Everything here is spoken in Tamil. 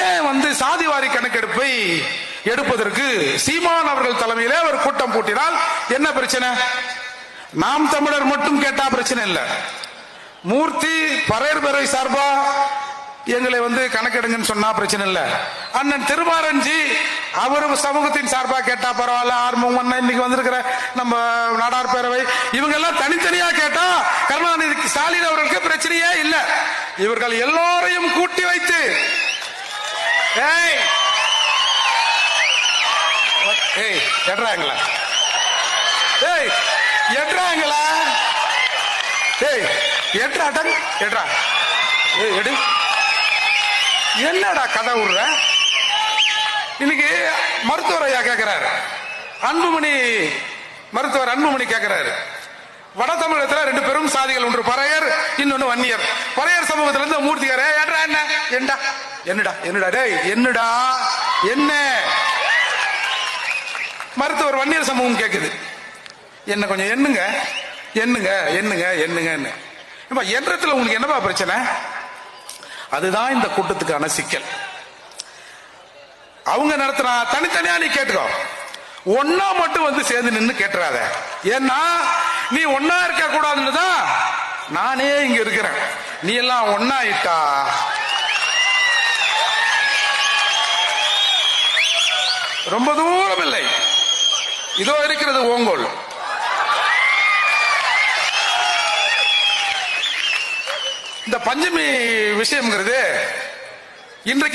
ஏன் வந்து சாதிவாரி கணக்கெடுப்பை எடுப்பதற்கு சீமான் அவர்கள் தலைமையிலே ஒரு கூட்டம் கூட்டினால் என்ன பிரச்சனை? நாம் தமிழர் மட்டும் கேட்டா பிரச்சனை இல்லை. மூர்த்தி பறையர் பேரவை சார்பா எங்களை வந்து கணக்கெடுங்கன்னு சொன்னா பிரச்சனை இல்ல. அண்ணன் திருமாரஞ்சி அவர் சமூகத்தின் சார்பா கேட்டா பரவாயில்ல ஆர்மம் அண்ணன் இன்னைக்கு வந்திருக்கிற நம்ம நாடார் பேரவை இவங்க எல்லாம் தனித்தனியா கேட்டா கருணாநிதி ஸ்டாலின் அவர்களுக்கு பிரச்சனையே இல்ல. இவர்கள் எல்லோரையும் கூட்டி வைத்து ஏய். ஏய் எட்றாங்களா? ஏய் எட்றாங்களா? ஏய் எட்ரா டங் எட்ரா ஏய் எடு. என்னடா கதை விடுற? இன்னைக்கு மருத்துவர் ஐயா கேட்கிறாரு அன்புமணி மருத்துவர் அன்புமணி கேட்கிறாரு வட தமிழகத்துல ரெண்டு பெரும் சாதிகள் ஒன்று. பறையர் இன்னொன்னு வன்னியர். பறையர் சமூகத்திலிருந்து மூர்த்திகாரே ஏன்றா என்ன? ஏண்டா? என்னடா என்னடா டேய் என்னடா? என்ன? மருத்துவர் வன்னியர் சமூகம் கேக்குது. என்ன கொஞ்சம் எண்ணுங்க என்னங்க என்னங்க என்னங்க என்ன ஏப்பா, எண்ணத்துல உங்களுக்கு என்னப்பா பிரச்சனை? அதுதான் இந்த கூட்டத்துக்கான சிக்கல். அவங்க நடத்தினா தனித்தனியா நீ கேட்டுக்கோ. ஒன்னா மட்டும் வந்து சேர்ந்து நின்று கேட்டுறாத. ஏன்னா நீ ஒன்னா இருக்க கூடாதுன்னு தான் நானே இங்க இருக்கிறேன். நீ எல்லாம் ஒன்னா இட்டா ரொம்ப தூரம் இல்லை இதோ இருக்கிறது ஓங்கோல். இந்த பஞ்சமி விஷயம்ங்கிறது இன்றைக்கு